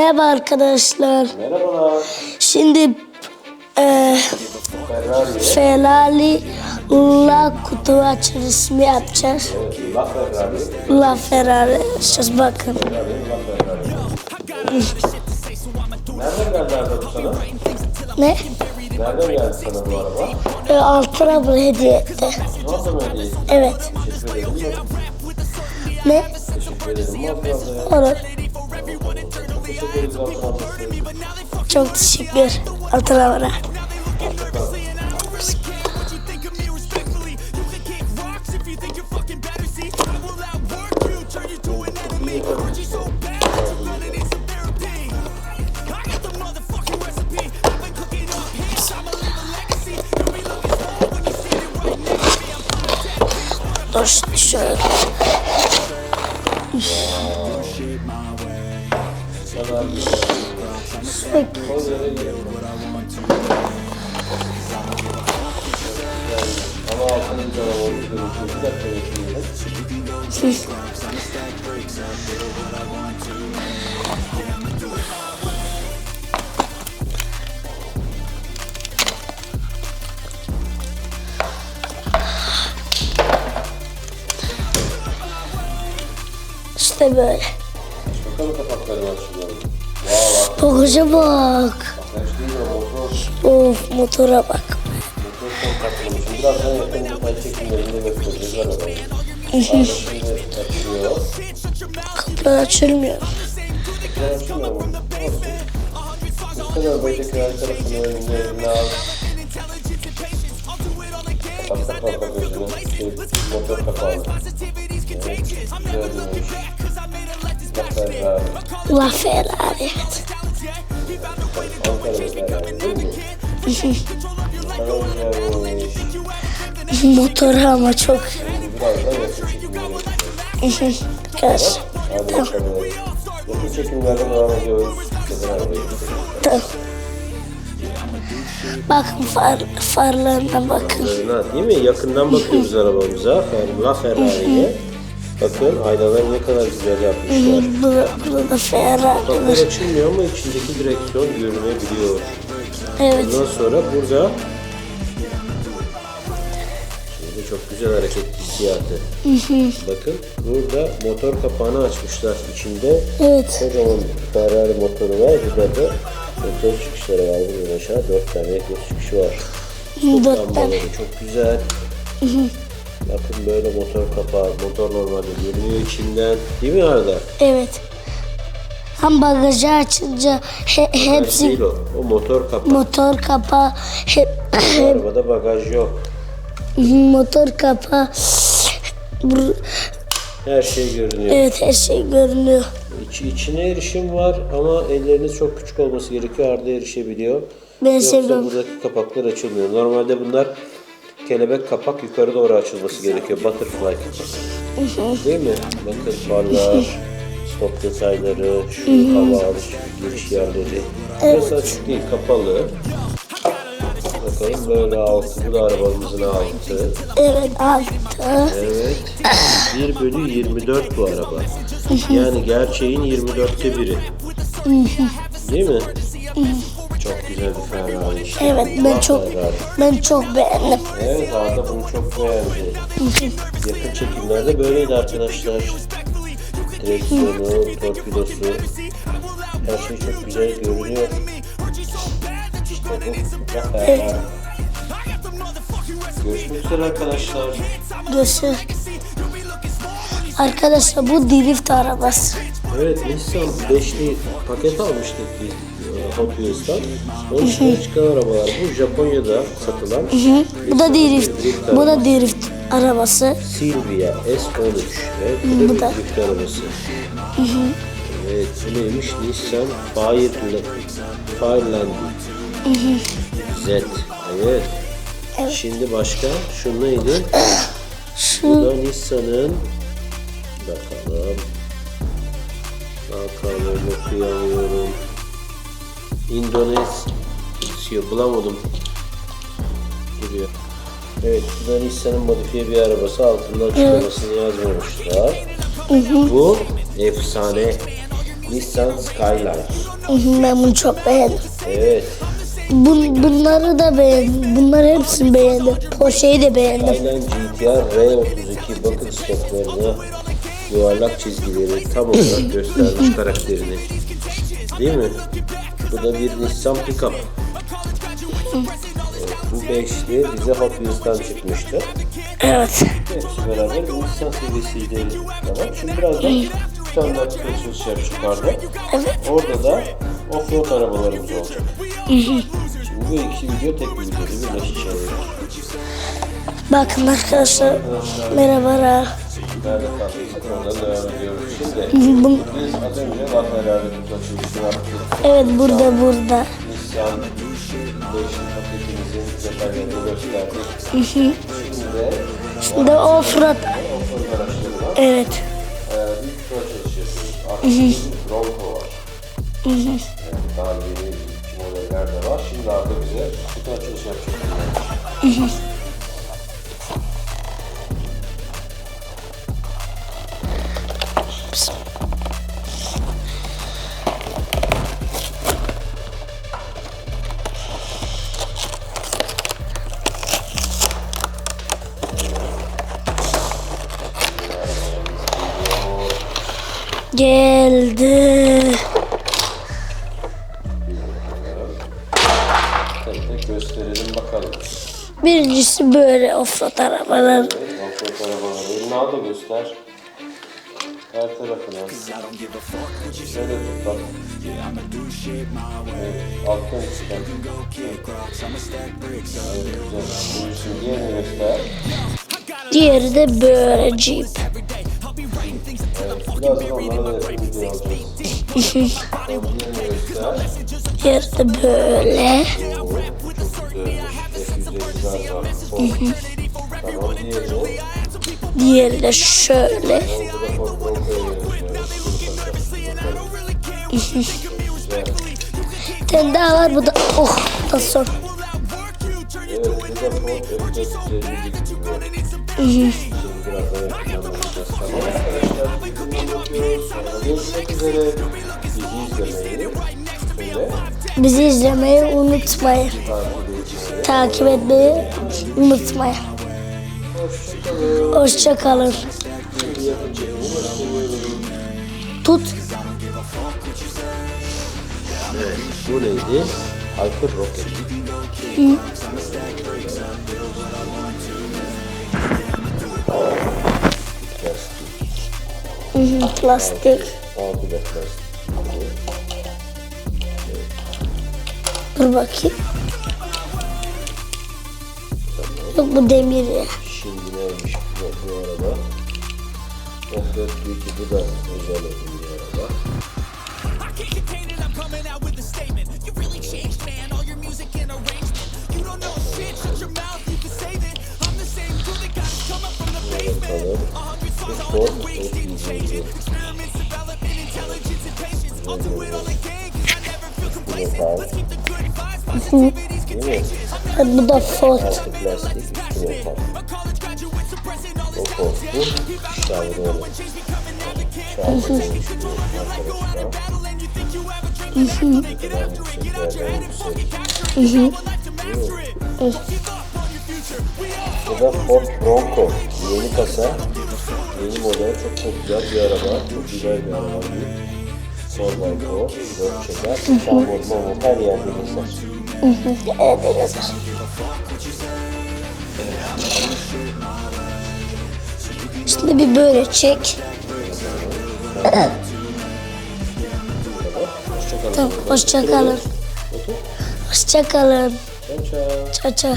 Merhaba arkadaşlar. Merhabalar. Şimdi e, Ferrari. La kutu açılışını yapacağız. Evet, La Ferrari. La Ferrari açacağız bakın. Ferrari. Nereden geldi araba sana? Ne? Nereden geldi sana bu araba? E, altın abla hediye etti. Nasıl mı öyle? Evet. Teşekkür ederim. Ne? Teşekkür ederim. Olur. Ederiz Altın ablası. Çok teşekkür. Dur şimdi şöyle. Dakika bekleyelim. İşte böyle. Bakalım kapaklarını açıyorum. Vay bak. Bagaja bak. Kaç değil o motor. Of motora bak. Motor son katlamışım. Birazdan yakın detay çekimlerinde göstereceğiz arabayı. Araba şimdi açılıyor. Kapılar açılmıyor. Güzel açılmıyor mu? Olsun. Sen arabayı her tarafını önüne eline al. Kapat kapat gözünü. Şey, motor kapağını. Evet. Güzel demiş. Bak Ferrari. La Ferrari. evet. Motoru ama çok. Arkadaşlar. Tamam. Bakın far, farlarına bakın. Değil mi? Yakından bakıyoruz arabamıza. La Ferrari'ye. Bakın aynaları ne kadar güzel yapmışlar. Burada, burada da Ferrari Kapılar var. açılmıyor ama içindeki direksiyon görünebiliyor. Evet. Ondan sonra burada Şimdi çok güzel hareket hissiyatı. Bakın burada motor kapağını açmışlar. İçinde Evet. kocaman Ferrari motoru var. Burada da göz çıkışları var. Buradan aşağı dört tane göz çıkışı var. Dört tane. Lambaları çok güzel. Bakın böyle motor kapağı, motor normalde görünüyor içinden. Değil mi Arda? Evet. Hem bagajı açınca he, Bagaj hepsi değil o. O motor kapağı. motor kapağı hep, Bu arabada bagaj yok. motor kapağı Bur- Her şey görünüyor. evet her şey görünüyor. İç, içine erişim var ama elleriniz çok küçük olması gerekiyor. Arda erişebiliyor. Ben Yoksa seviyorum. buradaki kapaklar açılmıyor. Normalde bunlar kelebek kapak yukarı doğru açılması gerekiyor. Butterfly kapak. Değil mi? Bakın farlar, stop detayları, şu hava giriş yerleri. Burası açık değil, kapalı. Bakalım böyle altı, bu da arabamızın altı. Evet altı. Evet. 1 bölü 24 bu araba. Yani gerçeğin 24'te biri. Değil mi? Çok güzel bir Ferrari işte. Evet ben Bak çok Ferrari. ben çok beğendim. Evet Arda bunu çok beğendi. Yakın çekimlerde böyleydi arkadaşlar. Direksiyonu, torpidosu. Her şey çok güzel görünüyor. İşte bu. Ferrari. Görüşmek üzere arkadaşlar. Görüşürüz. Arkadaşlar bu drift arabası. Evet Nissan 5'li paket almıştık biz Hot Wheels'tan. Onun içinden çıkan arabalar. Bu Japonya'da satılan Bu da drift. Bu da drift arabası. Silvia S13. Evet, bu da bir drift arabası. Evet bu neymiş? Nissan Fireland. Fireland. Z. Evet. Şimdi başka? Şu neydi? Bu da Nissan'ın bakalım. Bakalım okuyamıyorum. Endonezya bulamadım. Duruyor. Evet Nissan'ın modifiye bir arabası altında açıklamasını yazmamışlar. Bu efsane Nissan Skyline. Hı hı, Ben bunu çok beğendim. Evet. Bun, bunları da beğendim. Bunları hepsini beğendim. Porsche'yi de beğendim. Skyline GTR R32 bakın stoplarına yuvarlak çizgileri tam olarak göstermiş karakterini. Değil mi? Bu da bir Nissan Pickup. Evet, bu beşli bize Hot Wheels'tan çıkmıştı. Evet. Hepsi beraber Nissan serisiydi. Tamam. Şimdi birazdan standart açılış yapacak yukarıda. Evet. Orada da offroad arabalarımız olacak. Şimdi bu iki video tek bir videoda birleşecek. Bakın arkadaşlar. Merhabalar. Evet burada burada. Nissan değişim. Şimdi de Şimdi. Evet, daha yeni modeller de var. Şimdi Arda bize kutu açılışı yapacak. Geldi. Tek tek gösterelim bakalım. Birincisi böyle offroad arabalar. Offroad al da göster. Her tarafına. Şöyle tut bak. Evet, alttan çıkan. Evet, güzel. Buyursun, diğerini göster. Diğeri de böyle Jeep. Birazdan onlara da yakın video alacağız. Diğerini göster. Diğeri de böyle. Oo, çok güzelmiş. F150 daha var. Ford. Tamam, diğerini. Diğeri de şöyle. Bir tane daha var bu da. Oh. Son. Evet, bu da Ford F450 gibi. Şimdi birazdan yakınlanacağız. Tamam arkadaşlar. Videoyu yapıyoruz. Sonra görüşmek üzere. Bizi izlemeyi Bizi izlemeyi unutmayın. takip etmeyi unutmayın. Hoşçakalın. Hoşça kalın. Tut. Evet, bu neydi? Hyper Rocket. Plastik. Hı hı, Plastik. Altı da plastik. Dur bakayım. Yok bu demir ya. Şimdi neymiş bu, bu araba? F4 Beauty bu da özel bir araba. can't contain it, I'm coming out with a statement. You really changed, man, all your music and arrangement. You don't know shit, shut your mouth, you can save it. I'm the same dude that got it coming from the basement. A hundred songs, a hundred weeks, didn't change it. Experiments, development, intelligence, and patience. I'll do it all again, cause I never feel complacent. Let's keep the good vibes, positivity's contagious. I'm the fuck? Şahane Oh, Şahane olur. Bu da Ford Bronco. Yeni kasa, yeni model, çok çok güzel bir araba. Çok güzel bir araba. Ford Bronco, dört çeker, şamur, mamur her yerde gezer. Evde yazar. Şimdi bir böyle çek. Hoşçakalın. Tamam, hoşça kalın. Hoşça ciao. Çaça.